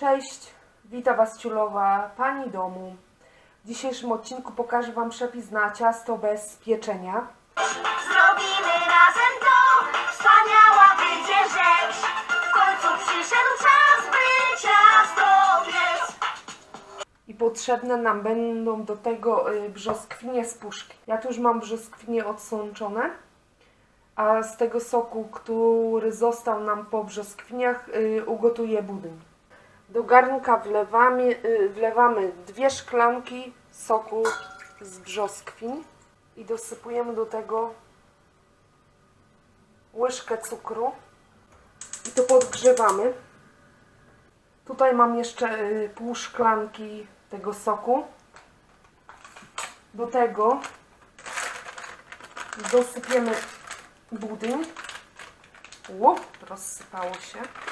Cześć, witam Was ciulowa Pani domu. W dzisiejszym odcinku pokażę Wam przepis na ciasto bez pieczenia. Zrobimy razem to, wspaniała będzie rzecz. W końcu przyszedł czas, by ciasto piec. I potrzebne nam będą do tego y, brzoskwinie z puszki. Ja tu już mam brzoskwinie odsączone, a z tego soku, który został nam po brzoskwiniach, y, ugotuję budyń. Do garnka wlewamy, y, wlewamy dwie szklanki soku z brzoskwin i dosypujemy do tego łyżkę cukru i to podgrzewamy. Tutaj mam jeszcze y, pół szklanki tego soku. Do tego dosypiemy budyń. Ło, rozsypało się.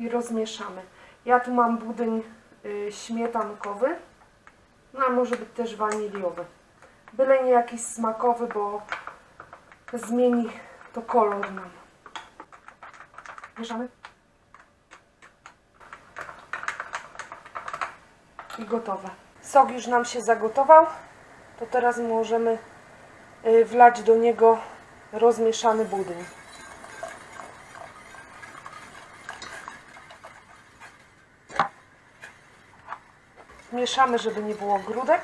I rozmieszamy. Ja tu mam budyń y, śmietankowy, no a może być też waniliowy. Byle nie jakiś smakowy, bo zmieni to kolor nam. Mieszamy. I gotowe. Sok już nam się zagotował. To teraz możemy y, wlać do niego rozmieszany budyń. Mieszamy, żeby nie było grudek.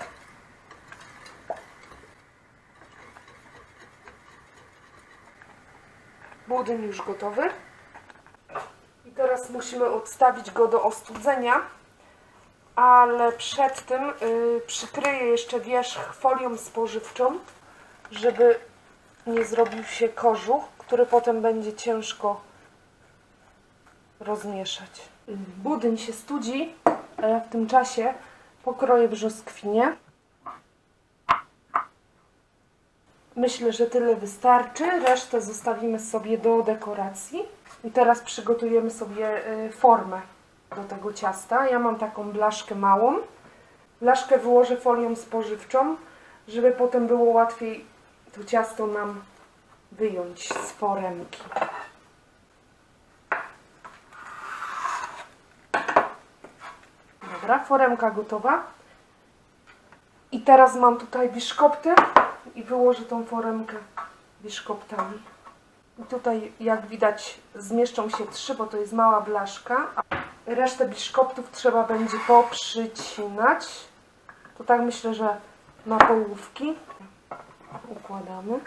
Budyń już gotowy. I teraz musimy odstawić go do ostudzenia, ale przed tym y, przykryję jeszcze wierzch folią spożywczą, żeby nie zrobił się kożuch, który potem będzie ciężko rozmieszać. Budyń się studzi, a ja w tym czasie pokroję brzoskwinie. Myślę, że tyle wystarczy. Resztę zostawimy sobie do dekoracji. I teraz przygotujemy sobie y, formę do tego ciasta. Ja mam taką blaszkę małą. Blaszkę wyłożę folią spożywczą, żeby potem było łatwiej to ciasto nam wyjąć z foremki. Dobra, foremka gotowa. I teraz mam tutaj biszkopty i wyłożę tą foremkę biszkoptami. I tutaj, jak widać, zmieszczą się trzy, bo to jest mała blaszka. A resztę biszkoptów trzeba będzie poprzycinać. To tak myślę, że na połówki. Układamy.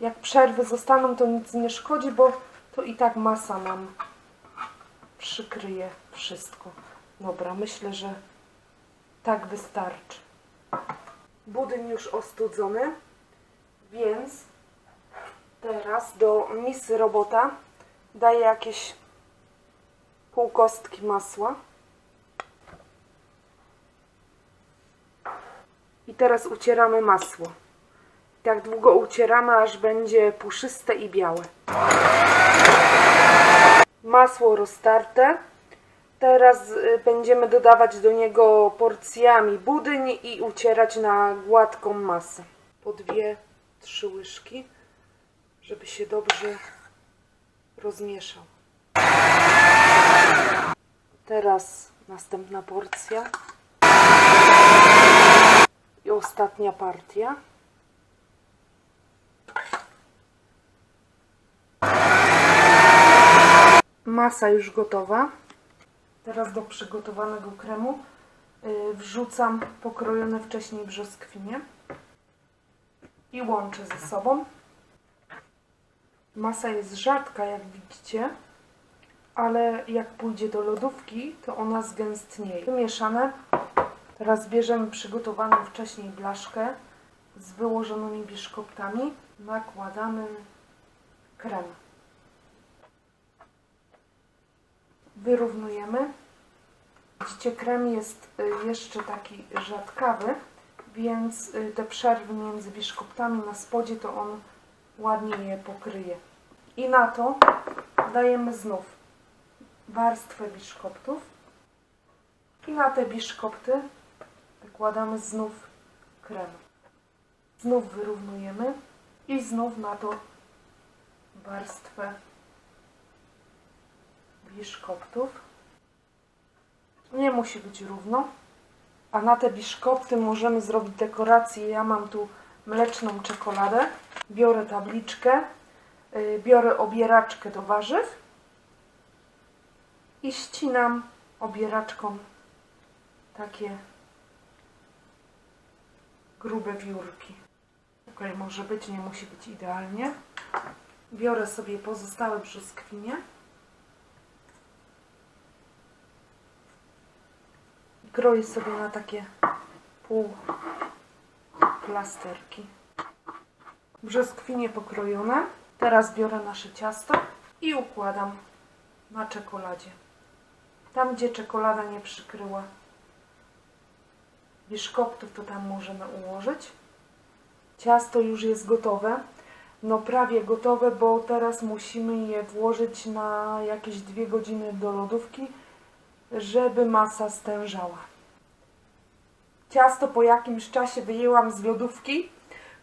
Jak przerwy zostaną, to nic nie szkodzi, bo to i tak masa nam przykryje wszystko. Dobra, myślę, że tak wystarczy. Budyń już ostudzony, więc teraz do misy robota daję jakieś pół kostki masła. I teraz ucieramy masło. Tak długo ucieramy, aż będzie puszyste i białe. Masło roztarte. Teraz y, będziemy dodawać do niego porcjami budyń i ucierać na gładką masę. Po dwie, trzy łyżki, żeby się dobrze rozmieszał. Teraz następna porcja. I ostatnia partia. Masa już gotowa. Teraz do przygotowanego kremu y, wrzucam pokrojone wcześniej brzoskwinie i łączę ze sobą. Masa jest rzadka, jak widzicie, ale jak pójdzie do lodówki, to ona zgęstnieje. Wymieszane. Teraz bierzemy przygotowaną wcześniej blaszkę z wyłożonymi biszkoptami. Nakładamy krem. Wyrównujemy. Widzicie, krem jest y, jeszcze taki rzadkawy, więc y, te przerwy między biszkoptami na spodzie to on ładnie je pokryje. I na to dajemy znów warstwę biszkoptów i na te biszkopty nakładamy znów krem. Znów wyrównujemy i znów na to warstwę biszkoptów. Nie musi być równo. A na te biszkopty możemy zrobić dekorację. Ja mam tu mleczną czekoladę. Biorę tabliczkę, y, biorę obieraczkę do warzyw i ścinam obieraczką takie grube wiórki. Ok, może być, nie musi być idealnie. Biorę sobie pozostałe brzoskwinie. Kroję sobie na takie pół plasterki. Brzoskwinie pokrojone. Teraz biorę nasze ciasto i układam na czekoladzie. Tam, gdzie czekolada nie przykryła biszkoptów, to tam możemy ułożyć. Ciasto już jest gotowe. No prawie gotowe, bo teraz musimy je włożyć na jakieś dwie godziny do lodówki, żeby masa stężała. Ciasto po jakimś czasie wyjęłam z lodówki.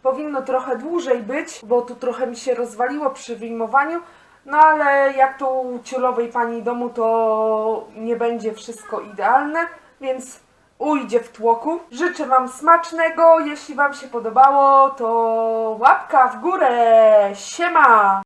Powinno trochę dłużej być, bo tu trochę mi się rozwaliło przy wyjmowaniu. No ale jak to u ciulowej pani domu, to nie będzie wszystko idealne, więc ujdzie w tłoku. Życzę Wam smacznego. Jeśli Wam się podobało, to łapka w górę. Siema!